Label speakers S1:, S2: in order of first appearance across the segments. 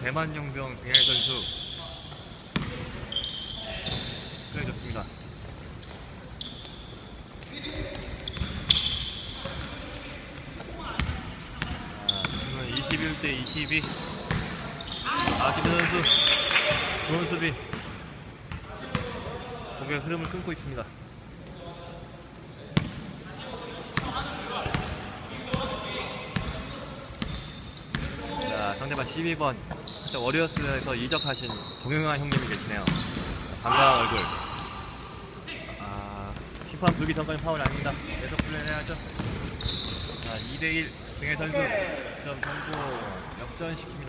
S1: 대만
S2: 용병 좋습니다. 자, 지금은 21대 22. 아, 김현 선수. 좋은 수비. 공격 흐름을 끊고 있습니다. 자, 상대방 12번. 워리어스에서 이적하신 동영환 형님이 계시네요. 반가운 얼굴. 아, 심판 불기 전까지 파울 아닙니다. 계속 플레이해야죠. 자, 2대1 등의 선수. 점 성공. 역전시킵니다.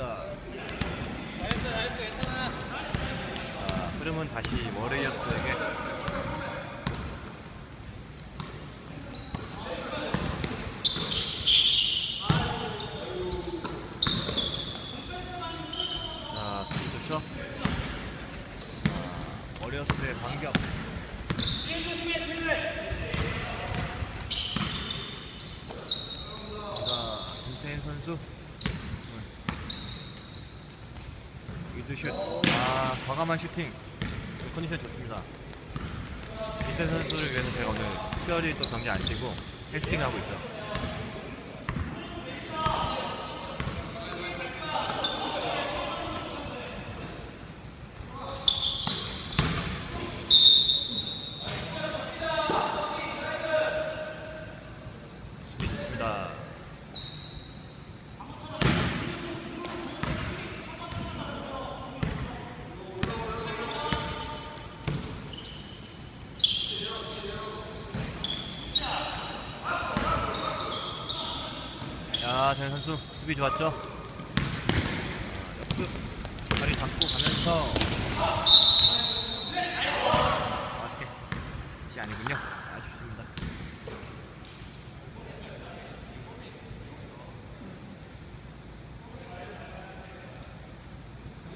S2: 자, 흐름은 다시 워리어스에게. 자, 수비 좋죠? 자, 워리 어스의 반격. 자, 김태인 선수. 미드슛. 아, 과감한 슈팅. 컨디션 좋습니다. 김태인 선수를 위해서 제가 오늘 특별히 또 경기 안 뛰고 캐스팅 하고 있죠. 수비 좋습니다. 선수 수비 좋았죠? 어, 역습 다리 잡고 가면서 이 아니군요. 아쉽습니다.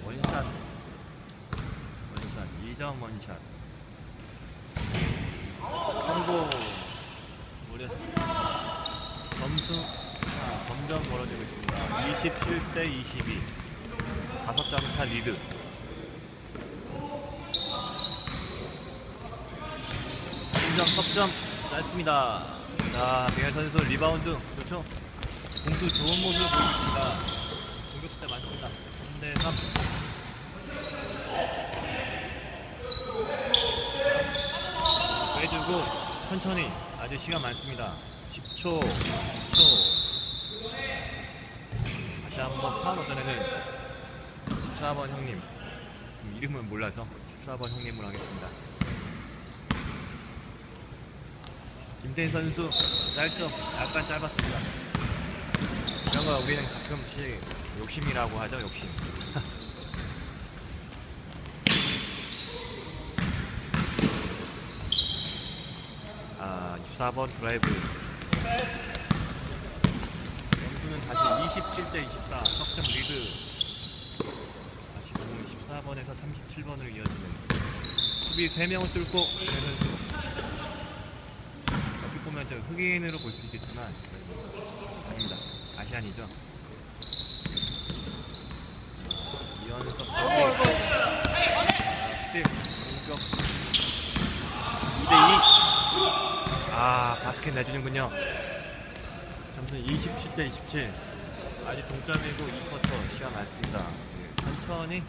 S2: 원샷 원샷 2점 원샷 성공 무렸 점수 아, 점점 벌어지고 있습니다 27대 22 다섯 점차 리드. 점점 석점. 짧습니다. 자 백현 선수 리바운드. 좋죠? 공수 좋은 모습 보이고 있습니다. 공격수 때 많습니다. 3대 3 빼주고 천천히 아주 시간 많습니다. 10초 10초 다시 한번 파울 얻어내는 14번 형님 음, 이름은 몰라서 14번 형님으로 하겠습니다. 김태인 선수 짧죠? 약간 짧았습니다. 이런 거 우리는 가끔씩 욕심이라고 하죠 욕심. 아 14번 드라이브 27대 24 석점 리드. 다시 공은 14번에서 37번으로 이어지는 수비 3명을 뚫고 어떻게 보면 저 흑인으로 볼 수 있겠지만 아닙니다. 아시안이죠? 자, 이현석 선수. 스텝 공격 2대2 아 바스켓 내주는군요. 점수는 27대 27 아직 동점이고 2쿼터 시간 많습니다. 천천히.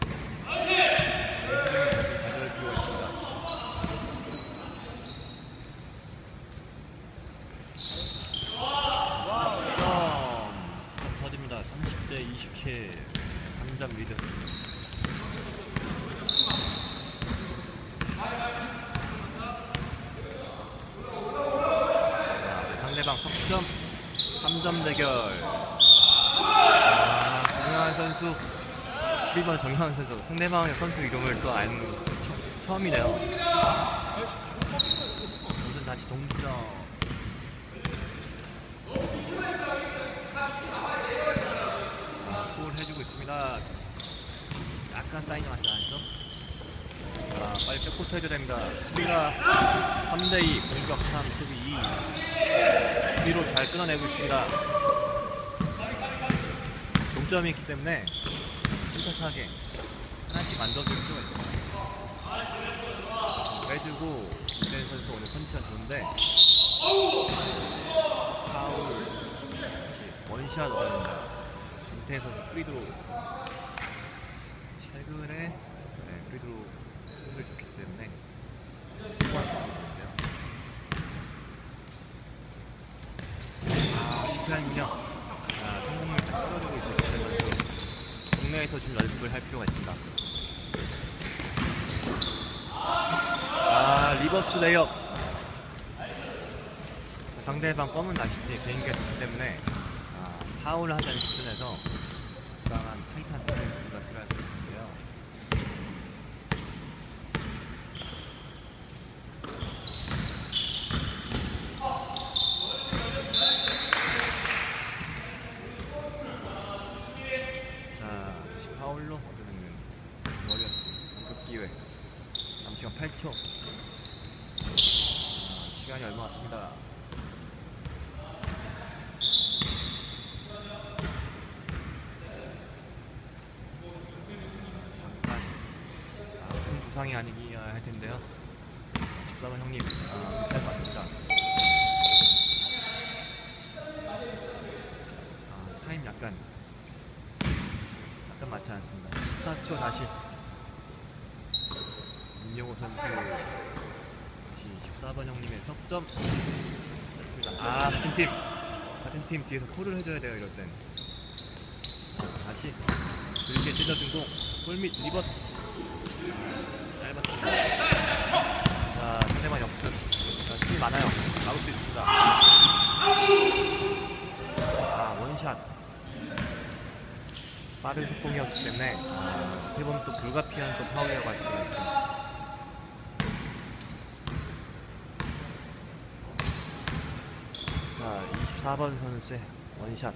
S2: 네, 가져올 필요가 있습니다. 점. 터집니다. 30대 27 3점 리드 자, 상대방 석점 3점 대결. 아, 정영환 선수 12번 정영환 선수 상대방의 선수 이름을 또 아는 거 처- 처음이네요 점수 다시 동점 아, 골 해주고 있습니다 약간 사인이 맞지 않죠? 자, 빨리 백코트 해줘야 됩니다. 수비가 3대2, 공격 3, 수비 2. 수비로 잘 끊어내고 있습니다. 동점이 있기 때문에 침착하게 하나씩 만들어줄 필요가 있습니다. 빼주고 김대현 선수 오늘 컨디션 좋은데 파울 원샷 얻어낸다. 김태현 선수 프리드로 최근에 네, 프리드로 승부를 줬기 때문에 성공할. 아, 시간이요. 자, 성공률 딱 떨어지고 있죠. 김태현 국내에서 좀 연습을 할 필요가 있습니다. 아, 리버스 레이업. 상대방 검은 낚시지 개인기가 좋기 때문에 아, 파울을 하자는 수준에서 적당한 타이트한 디펜스가 필요할 것 같은데요. 자, 다시 파울로 얻어내는 머리였어. 공격 기회. 남시간 8초. 아, 시간이 얼마 없습니다. 아, 큰 부상이 아니기야 할 텐데요. 14번 형님, 아, 괜찮은 것 같습니다. 아, 타임 약간 약간 맞지 않습니다. 14초 다시 임영호 선수 다시 14번 형님의 석점 됐습니다. 아 같은 팀 같은 팀 뒤에서 콜을 해줘야 돼요 이럴 땐 자, 다시 길게 찢어준 공 골밑 리버스 짧았습니다. 자 상대방 역습 자, 힘이 많아요. 막을 수 있습니다. 아 원샷 빠른 속공이었기 때문에 아, 세번 또 불가피한 또 파울이라고 할 수가 있 4번 선수의 원샷.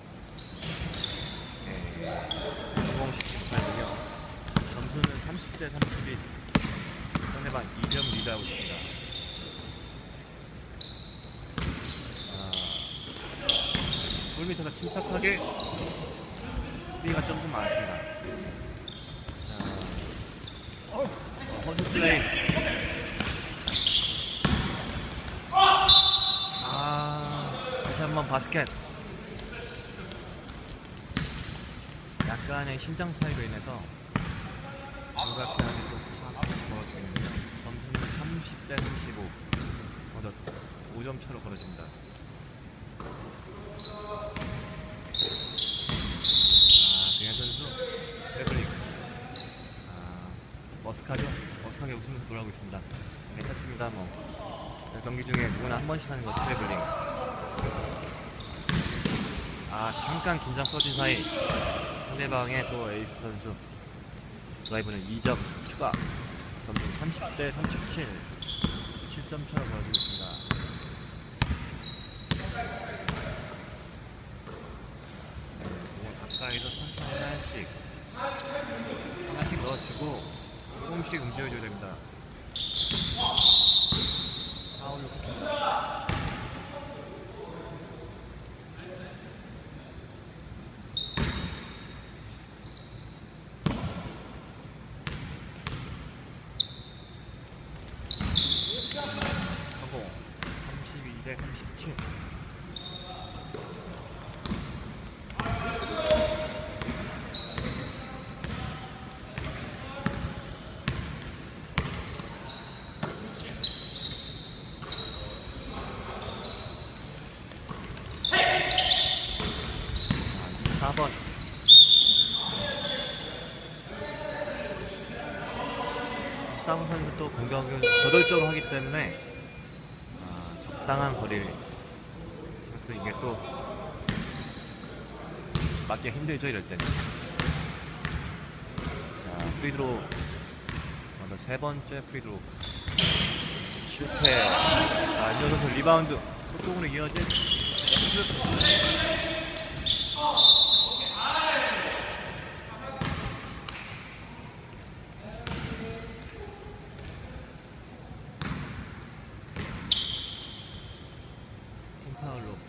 S2: 네. 성공시켰거든요. 점수는 30대 31 상대방 2점 리드하고 있습니다. 아, 골밑에서 침착하게 수비가 좀더 많습니다. 자, 어, 허스 플레이 3번 바스켓. 약간의 신장 차이로 인해서 불가피하게 또 바스켓이 벌어지겠는데요. 점수는 30대 35 먼저 5점 차로 벌어집니다. 아 등현 선수 패브릭 아, 머스카죠? 머스카게 웃으면서 돌아오고 있습니다. 괜찮습니다 뭐. 경기 중에 누구나 한 번씩 하는 것 트래블링 아, 잠깐 긴장 풀어진 사이 상대방의 또 에이스 선수 드라이브는 2점 추가 점수 30대 37 7점 차로 벌어지고 있습니다. 네, 공을 가까이서 천천히 하나씩 하나씩 넣어주고 조금씩 움직여줘야 됩니다. 파울로 끊깁니다. 성공 32대 37 자, 4번 사무 선수 또 공격을 저돌적으로 하기 때문에 아, 적당한 거리를 또 이게 또 맞기가 힘들죠 이럴 때는. 자 프리드로 먼저 세 번째 프리드로 실패. 아 임현 선수 리바운드 속공으로 이어진. 역습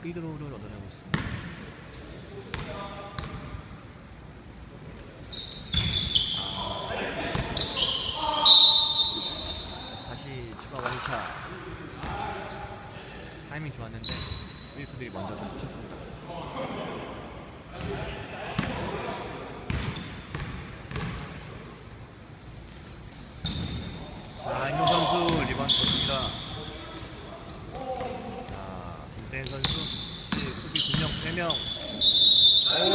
S2: 프리드로우를 얻어내고 있습니다. 아. 다시 추가 원샷. 타이밍 좋았는데 수비수들이 먼저 좀 붙였습니다. 자, 임용 선수 리바운드 좋습니다. 자, 김태현 선수 수비, 수비 2명, 3명.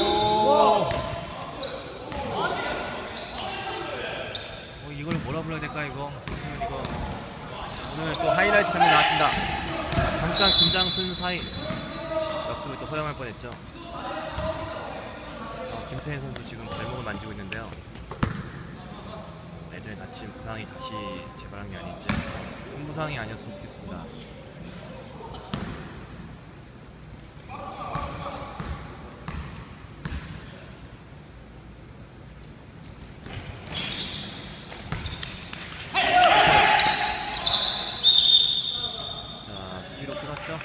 S2: 오! 어, 이걸 뭐라 불러야 될까 이거? 이거 오늘 또 하이라이트 장면 나왔습니다. 잠깐 긴장 푼 사이 역습을 또 허용할 뻔했죠. 어, 김태현 선수 지금 발목을 만지고 있는데요. 예전에 다친 부상이 다시 재발한 게 아닌지 큰 부상이 아니었으면 좋겠습니다. 자, 수비로 끌었죠.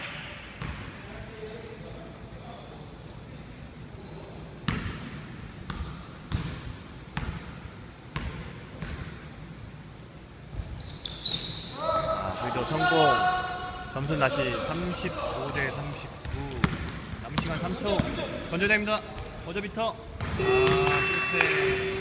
S2: 아, 그래도 성공. 점수 다시 35대 39. 남은 시간 3초. 건조됩니다. 버저비터. 아, 실패.